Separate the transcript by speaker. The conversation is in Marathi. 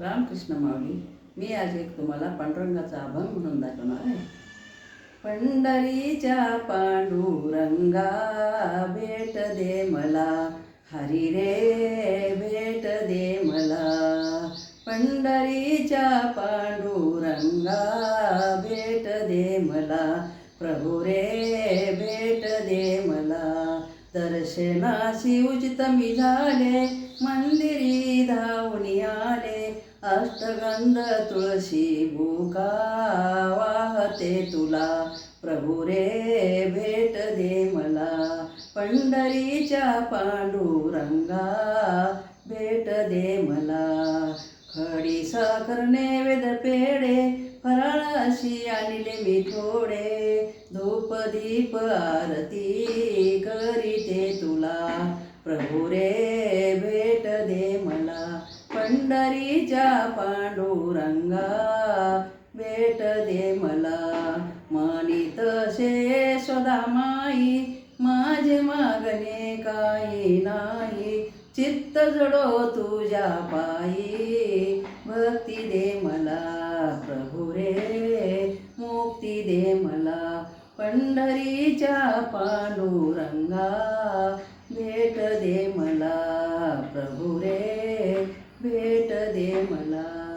Speaker 1: रामकृष्ण माऊली मी आज एक तुम्हाला पांडुरंगाचा अभंग म्हणून दाखवणार आहे. पंढरीच्या पांडुरंगा भेट दे मला. हरी रे भेट दे मला. पंढरीच्या पांडुरंगा भेट दे मला. प्रभू रे भेट दे मला. दर्शनाशी उचित मी झाले मंदिरी धा अष्टगंध तुळशी भूका वाहते तुला. प्रभू रे भेट दे मला. पंढरीच्या पांडुरंगा भेट दे मला. खडी साखर नैवेद पेढे फराळाशी आणले मी थोडे. धूप दीप आरती करीते तुला. प्रभू रे भेट दे मला. पंढरीच्या पांडुरंगा भेट दे मला. मानित शेषदा माई माझे मागणे काही नाही. चित्त जडो तुझ्या पायी भक्ती दे मला. प्रभु रे मुक्ती दे मला. पंढरीच्या पांडुरंगा भेट दे मला. प्रभु रे भेट दे मला.